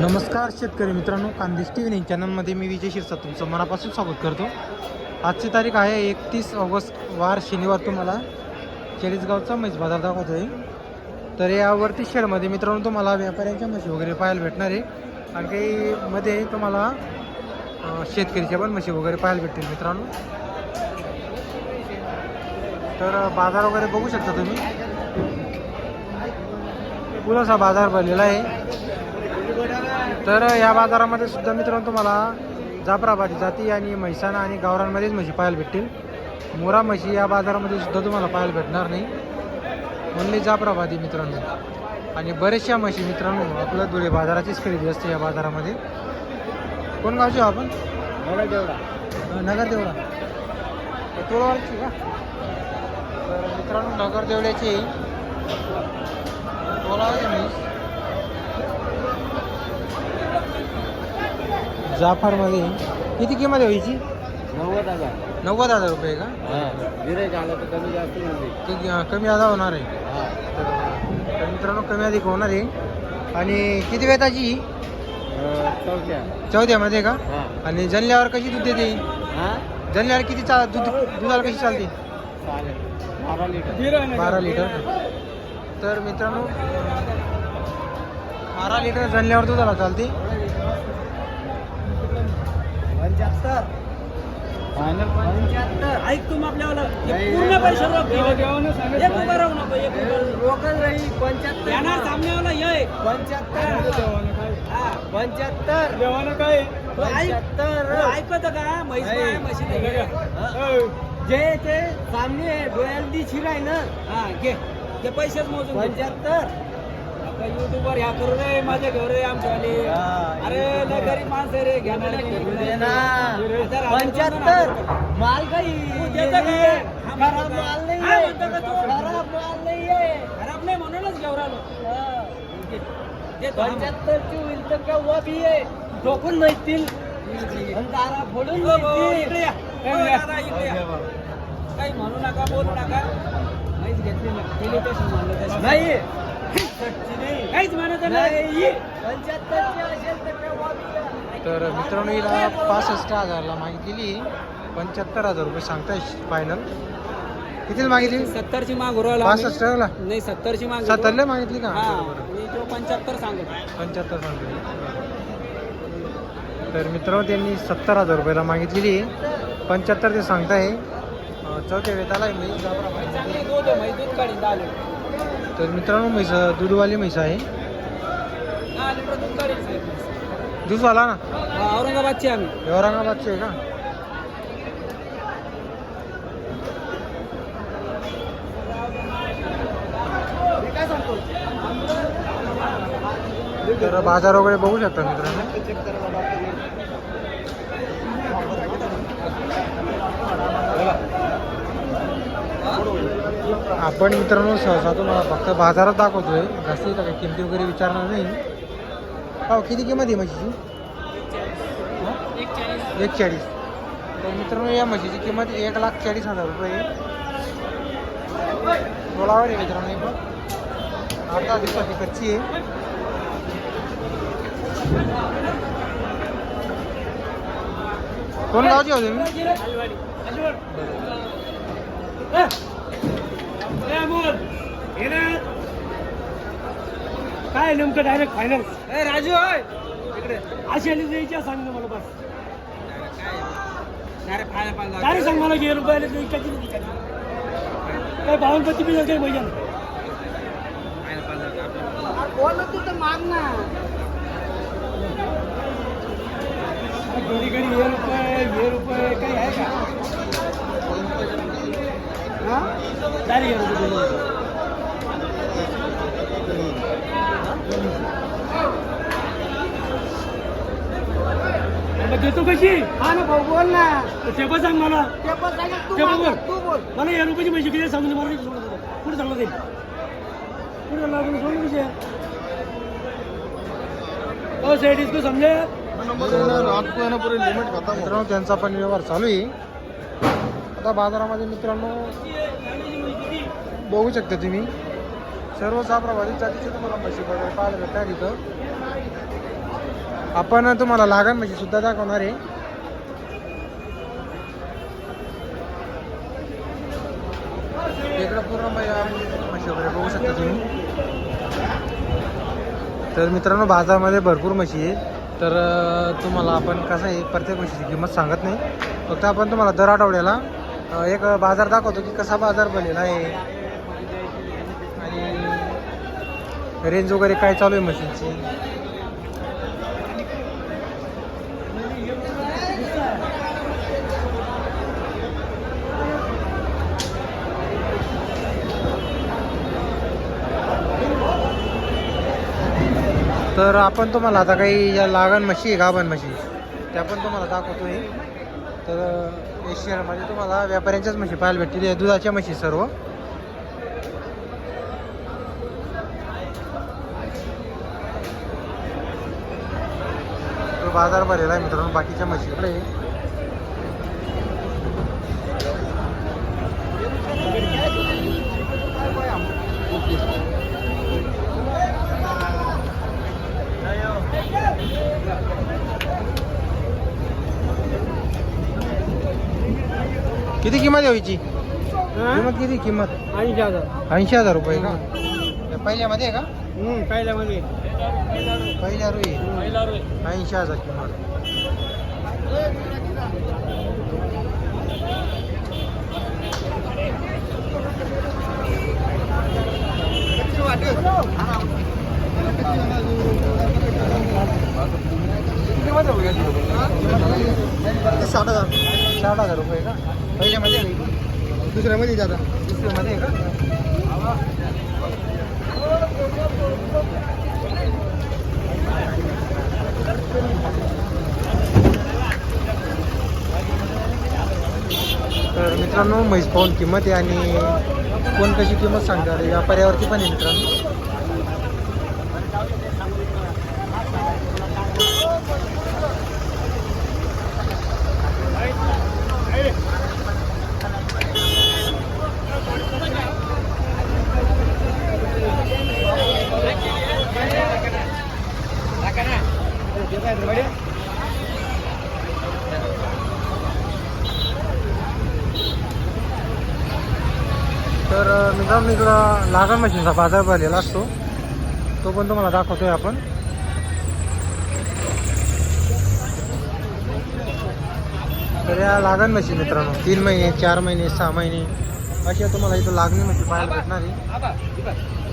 नमस्कार शेतकरी मित्रांनो कांदिश टी व्ही चॅनलमध्ये मी विजय शिरसा तुमचं मनापासून स्वागत करतो. आजची तारीख आहे एकतीस ऑगस्ट वार शनिवार तुम्हाला. चाळीसगावचा म्हैस बाजार दाखवतो आहे तर यावरती शेडमध्ये मित्रांनो तुम्हाला व्यापाऱ्यांच्या म्हशी वगैरे पाहायला भेटणार आहे. आणि काही मध्ये तुम्हाला शेतकरीच्या पण म्हशी वगैरे पाहायला भेटतील मित्रांनो. तर बाजार वगैरे बघू शकता तुम्ही. पुलासा बाजार भरलेला आहे. तर या बाजारामध्ये सुद्धा मित्रांनो तुम्हाला जाफराबादी जाती आणि म्हैसाणा आणि गावरांमध्येच म्हशी पाहायला भेटतील. मोरा म्हशी या बाजारामध्ये सुद्धा तुम्हाला पाहायला भेटणार नाही. ओनली जाफराबादी मित्रांनो. आणि बऱ्याचशा म्हशी मित्रांनो आपलं धुळे बाजाराचीच खरेदी असते या बाजारामध्ये. कोण गावचे आपण? अं, नगर देवळा तोळवाडची का? तर मित्रांनो नगर देवळ्याची तोलावाची म्हैस जाफरमध्ये. किती किंमत आहे हिची? नव्वद हजार. नव्वद हजार रुपये का? गिरायक आलं तर कमी जास्त होईल ते ग- कमी आधा होणार आहे. हा. तर मित्रांनो कमी अधिक होणार आहे. आणि किती वेताची ही? अं, चौथ्या. चौथ्यामध्ये का? हा. आणि जणल्यावर कशी दूध देते? हा? जणल्यावर किती चा दूध दुधाला कशी चालते? चालेल. बारा लिटर. बारा लिटर. तर मित्रांनो बारा लिटर जणल्यावर दुधाला चालते. पंच्याहत्तर. फायनल पंच्याहत्तर. ऐक तुम आपल्याला पूर्ण पैसे नाही, रोख एक उभा राहू नको एक उभा राहू. रोकच राही पंच्याहत्तर. येणार ये. पंच्याहत्तर. पंच्याहत्तर. ऐक. पंच्याहत्तर. ऐकत का? म्हैस. काय म्हशी हा. जे ते सामने डोळ्याला दिशी राही ना. हा घे. ते पैसेच मोजून. पंच्याहत्तर. आता युट्यूबवर ह्या करू रे माझे घर रे आमच्यावाले. अरे लय गरीब माणसं रे घ्या पंच्याहत्तर माल काही खराब माल? नाही? खराब माल नाहीये खराब नाही म्हणूनच घेऊन हा. हा. पंच्याहत्तरची होईल तर का बी आहे ठोकून आणि दारा फोडून हो, हो. हो. काही म्हणू नका बोलू नका काहीच घेतली नाही. काहीच तर मित्रांनो हिला पासष्ट हजारला मागितलेली पंच्याहत्तर हजार रुपये सांगताय फायनल कितीला मागितली? सत्तरची माग उरवला पासष्ट ला नाही सत्तरची माग सत्तरला मागितली का? हा मी तो पंच्याहत्तर सांगत पंच्याहत्तर सांगतो तर मित्रांनो त्यांनी सत्तर हजार रुपयाला मागितलेली. पंच्याहत्तर ते सांगताय. चौथ्या वेताला आहे मी. चांगली दूध आहे, म्हैस दूध काढीन दहा लिटर. तर मित्रांनो म्हैस दूधवाली म्हैस आहे. दहा लिटर दूध काढीन साहेब. दूधवाला ना? हा, औरंगाबादची आम्ही. औरंगाबादचे आहे का? तर बाजार वगैरे बघू शकता मित्रांनो. आपण मित्रांनो सहसा तुम्हाला फक्त बाजारात दाखवतोय. जास्ती काही किमती वगैरे विचारणार नाही. हो किती किंमत आहे म्हशीची? एक चाळीस तर मित्रांनो या म्हशीची किंमत एक लाख चाळीस हजार रुपये आहे. आहे मित्रांनो एक पण. आठ दहा दिवसाची कच्ची आहे. कोण गावची होते मी काय नेमकं डायरेक्ट फायनल राजू अशी आली द्यायची सांग ना मला बस. डायरेक्ट सांग मला घे रुपयाला काय बावनपती बी काही पाहिजे घडी घडी हे रुपये हे रुपये काही आहे का हा डायरेक्ट हे रुपये मग देतो कशी हा ना भाऊ बोल ना. ते पण सांग मला. ते पण बोल. तू बोल. मला या रुपयाची पैसे किती सांगून दे, मला. कुठे चाललं ते? कुठे चालला तुम्ही सोडून विषय हो सेट तू समजे. मित्रांनो त्यांचा पण व्यवहार चालू आहे. आता बाजारामध्ये मित्रांनो बघू शकता तुम्ही. सर्व प्रभावित जातीचे तुम्हाला म्हशी वगैरे पाहायला भेटतात तिथं? आपण तुम्हाला लागण म्हणजे सुद्धा दाखवणार आहे. इकडं पूर्ण म्हणजे म्हशी वगैरे बघू शकता तुम्ही. तर मित्रांनो बाजारामध्ये भरपूर म्हशी आहे तर तुम्हाला आपण कसं आहे प्रत्येक म्हशीची किंमत सांगत नाही. फक्त आपण तुम्हाला दर आठवड्याला एक बाजार दाखवतो की कसा बाजार बनलेला आहे. आणि रेंज वगैरे काय चालू आहे मशीनची? तर आपण तुम्हाला आता काही या लागण म्हशी आहे गाभण म्हशी त्या पण तुम्हाला दाखवतोय. तर या शहरामध्ये तुम्हाला व्यापाऱ्यांच्याच म्हशी पाहायला भेटतील. या दुधाच्या म्हशी सर्व. बाजार भरलेला आहे मित्रांनो बाकीच्या म्हशीकडे. किती किंमत आहे किंमत किती किंमत? ऐंशी हजार. ऐंशी हजार रुपये का? या पहिल्यामध्ये आहे का? हम्म, पहिल्यामध्ये. पहिल्या रुई. ऐंशी हजार किंमत. साठ हजार. साठ हजार रुपये का? पहिल्यामध्ये? दुसऱ्यामध्ये जाता. दुसऱ्यामध्ये का? तर मित्रांनो म्हैस पाहून किंमत आहे आणि कोण कशी किंमत सांगतात व्यापाऱ्यावरती पण आहे मित्रांनो. तर मित्रांनो इकडं लागण मशीनचा बाजार भरलेला असतो. तो पण तुम्हाला दाखवतोय आपण. तर या लागण मशीन मित्रांनो तीन महिने चार महिने सहा महिने अशा तुम्हाला इथं लागणी मशीन पाहायला भेटणार आहे.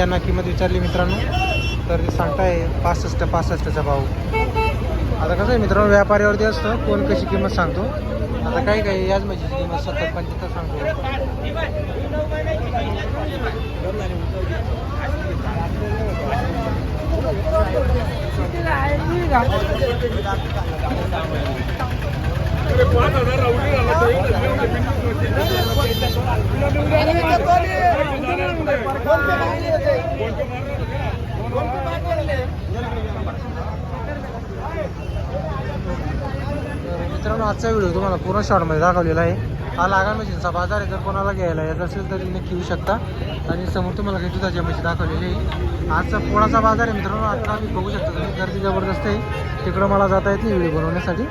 त्यांना किंमत विचारली मित्रांनो. तर ते सांगताय पासष्ट पासष्टचा भाव. आता कसं आहे मित्रांनो व्यापाऱ्यावरती असतं कोण कशी किंमत सांगतो. आता काही काही याच म्हशीची किंमत सत्तर पंच्याहत्तर सांगतो. मित्रांनो आजचा व्हिडिओ तुम्हाला पूर्ण शॉर्टमध्ये दाखवलेला आहे. हा लागा मशीनचा बाजार आहे जर कोणाला घ्यायला येत असेल तर नक्की येऊ शकता. आणि समोर तुम्हाला काही दुधाची म्हशी दाखवलेली आहे. आजचा पोळाचा बाजार आहे मित्रांनो आता आम्ही बघू शकता तुम्ही गर्दी जबरदस्त आहे. तिकडं मला जाता येत नाही व्हिडिओ बनवण्यासाठी.